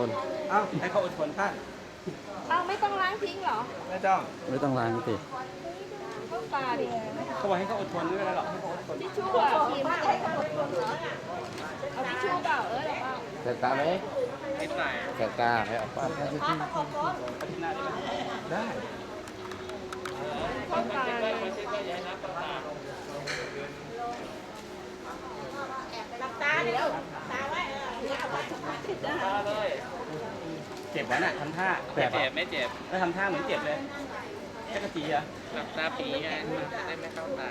ทนเอ้าให้เขาอดทนท่านเอาไม่ต้องล้างทิ้งเหรอไม่ต้องไม่ต้องล้างติเข้าปลาดิเขาบอกให้เขาอดทนไม่เป็นไรหรอกให้เขาอดทนทิชชู่อะขีมากให้เขาอดทนเหรอเอาทิชชู่เปล่าเออเดี๋ยวเอาแสบตาไหมนิดหน่อยแสบตาให้เอาป้าดอาทิตย์หน้าได้ไหมได้เข้าปลาเลยหลับตาเดี๋ยวตาไว้เออ เนี่ยเอาไว้ติดได้เจ็บวะน่ะทำท่าแสบเจ็บไม่เจ็บแล้วทำท่าเหมือนเจ็บเลยแค่กระจีอะหลับตาปีไงมันจะได้ไม่เข้าตา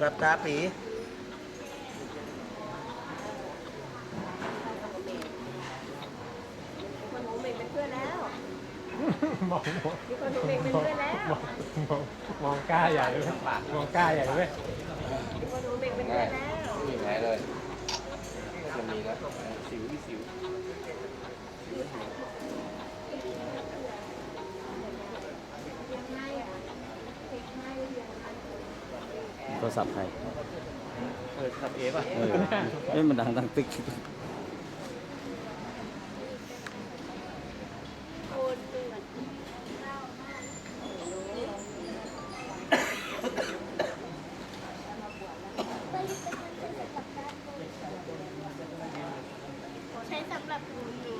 หลับตาปีคนหนูเมงเป็นเพื่อนแล้วมองมองมีคนหนูเมงเป็นเพื่อนแล้วมองมองมองกล้าใหญ่เลยมองกล้าใหญ่เลย มีคนหนูเมงเป็นเพื่อนแล้ว มีแผลเลยจะมีแล้ว สิวที่สิวโทรศัพท์ใครเออทำเอฟอะเออเอ้ยมันดังดังติ๊ก ใช้สำหรับหนูอยู่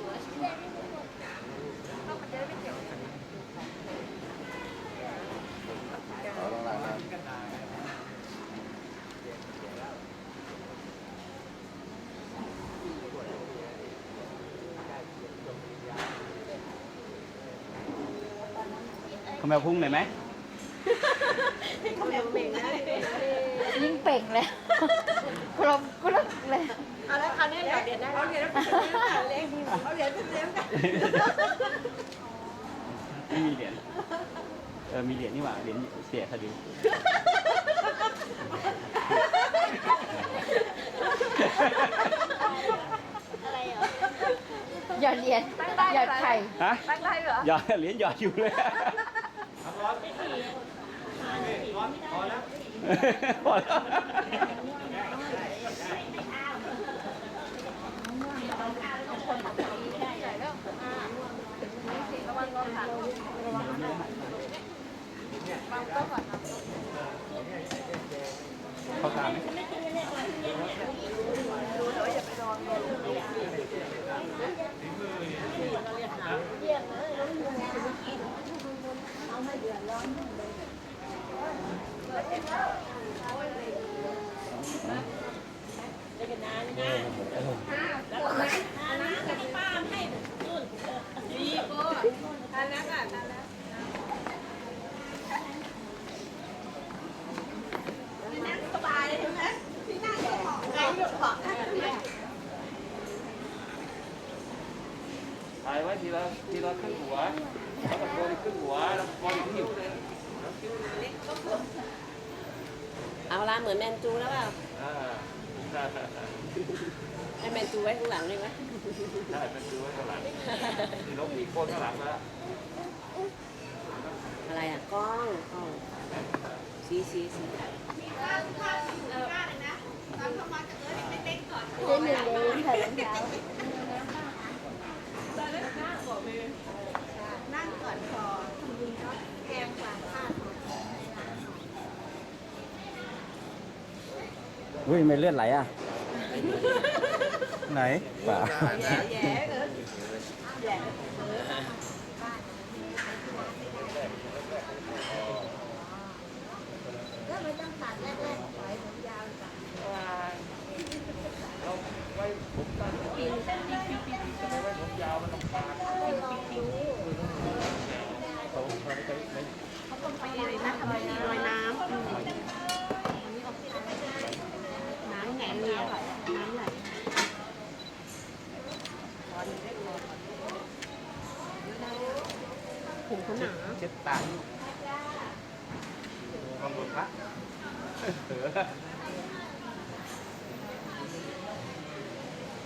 เพราะมันจะได้ไม่เกี่ยว ขอต้องล้างน้ำ เขา แมวพุ่งหน่อยไหมเขาแบบเบ่งนะยิ่งเป่งเลยกลมกลมเลย เอาแล้วคราวนี้เดี๋ยวเดี๋ยวได้เอาเหรียญแล้วเล็กเอาเหรียญเป็นเลี้ยงกันไม่มีเหรียญเออมีเหรียญนี่หว่าเหรียญเสียคดีอะไรเหรอหยอดเหรียญหยอดไข่ฮะตั้งได้เหรอ หยอดเหรียญหยอดอยู่เลย พอแล้วพอแล้วเขาตามไหม ดีก็ทานแล้วค่ะทานแล้วนั่งสบายเลยใช่ไหมที่นั่งก็เหมาะไงหยุดเหมาะ ถ่ายไว้ที ละทีละขึ้นหัวแล้วตะโกนขึ้นหัวแล้วตะโกนที่อยู่เอาละเหมือนแมนจูแล้วเปล่าอ่าให้แมนจูไว้ข้างหลังได้ไหมได้เป็นดูไว้ข้างหลังมีนกมีโคนข้างหลังแล้วอะไรอะกล้องกล้องสีสีสีเจ๊หนึ่งเลยใส่รองเท้า นั่งก่อนคอแพงกว่าค่าอุ้ยไม่เลือดไหลอะ ไหนเปล่าแย่แย่เออแย่แล้วไม่ต้องตัดแรกๆปล่อยผมยาวจ้ะเราไว้ผม เขาเขาไปไปปีเลยนะทำไมมีรอยน้ำน้ำแหงเลี้ยวน้ำไหลผมเขาหนาเช็ดตาอยู่มองบนพระเสือ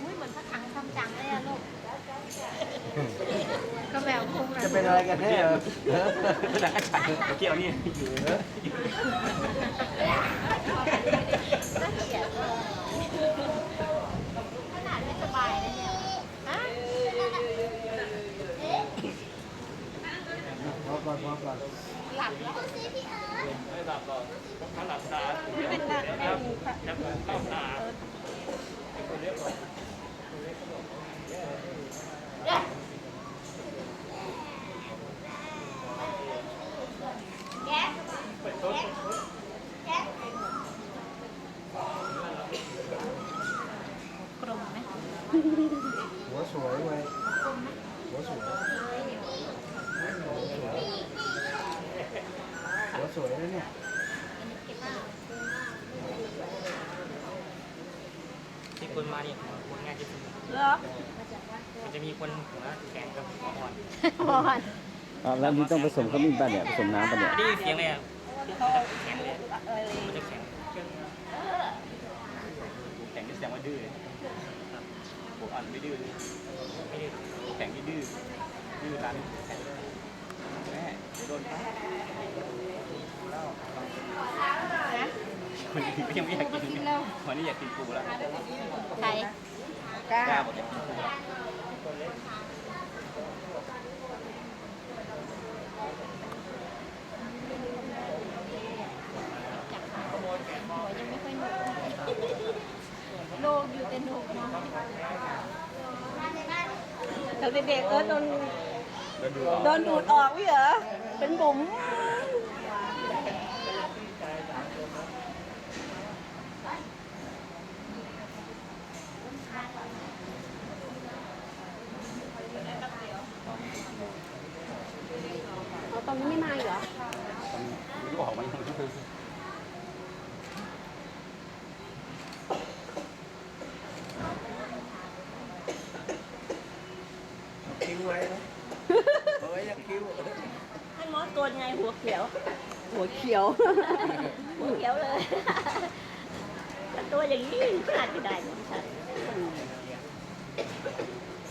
อุ้ยเหมือนพระถังทำจังเลยอะลูก ก็แบบคงจะเป็นอะไรกันแน่เกี่ยวนี่ขนาดไม่สบายนะเนี่ยฮะพอก่อนพอก่อนหลับแล้วไม่หลับหรอกถ้าหลับตาจะเข้าตา หัวสวยเว้ยหัวสวยหัวสวยนะเนี่ยที่คนมาเนี่ยคนง่ายที่สุดเหรอมันจะมีคนหัวแข็งกับหัวอ่อนบอลอ่าแล้วนี่ต้องผสมขมิ้นป่ะเนี่ยผสมน้ำป่ะเนี่ยได้ยินเสียงเลยอะแข็งเลยมันจะแข็งแข่งที่แสดงว่าดื้อ ผมอ่านไม่ดื้อไม่ได้แข่งที่ดื้อดื้อรั้นแม่โดนปะคนนี้ก็ยังไม่อยากกินคนนี้อยากกินปูแล้วใครกล้ากล้าบอกอยากกินปูหัวยังไม่ค่อยหนุกโลกอยู่แต่หนุกเนาะ แต่เด็กๆเออโดนแล้วดูโดนดูดออกวิเหรอเป็นบุ๋ม เอาตอนนี้ไม่มาอีกเหรอ ไม่รู้ออกมายัง คิ้ว ไว้นะเอาไว้ยังคิ้วให้มอสตัวไงหัวเขียว หัวเขียว หัวเขียวเลยแต่ตัวอย่างนี้พลาดไม่ได้นะฉัน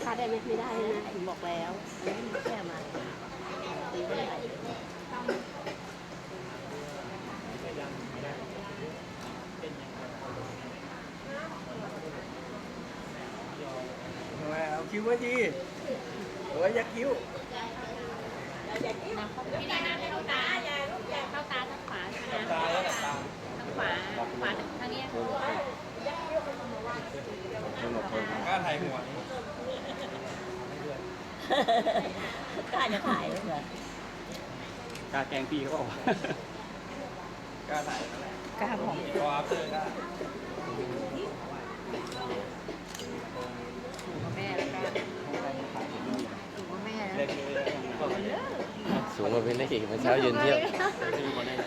พาได้ไหมไม่ได้นะบอกแล้วแค่มาตีไม่ได้เอาไว้เอาคิ้วไว้ดี เอาไว้ยังคิ้วพี่ดาน้ำเข้าตาเข้าตาทางขวาใช่ไหมตาแล้วตาทางขวาขวาทางนี้กล้าไทยหัวกล้าจะถ่ายเลยเหรอกล้าแกงพี่เขาบอกกล้าไทยกล้าของรออัพเตอร์กล้าแม่แล้วกันถูกแม่แล้วเล่นเลยก็ไม่ได้สูงกว่าพี่นได้อีกเมื่อเช้ายืนเทียบไม่มีคนได้เ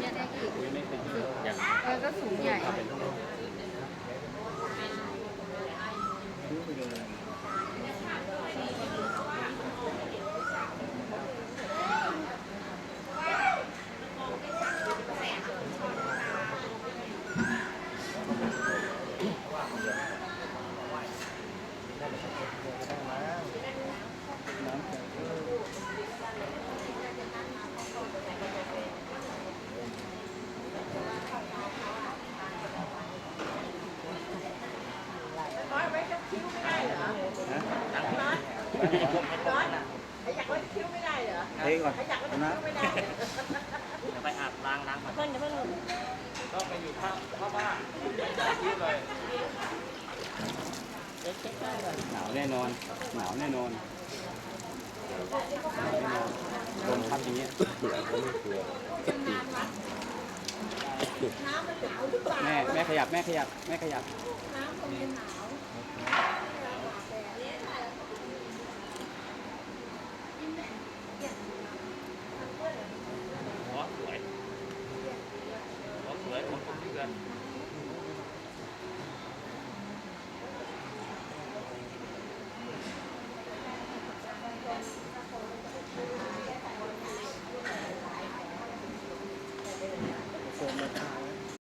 นี่ยได้อีกคุยไม่เป็นอย่างเออก็สูงใหญ่ เป็นต้องคิ้วไปเลยอยากไว้คิ้วไม่ได้เหรอเฮ้ยก่อนเอานะไม่ได้เดี๋ยวไปอาบล้างล้างก่อนเพิ่นจะเพิ่นก็ไปอยู่ข้างข้างบ้านคิดเลยเดี๋ยวเช็คหน้าก่อนหนาวแน่นอนหนาวแน่นอน หนาวแน่นอนลมพัดอย่างเงี้ยแม่แม่ขยับแม่ขยับแม่ขยับหัวสวยหัวสวยคนเพื่ อน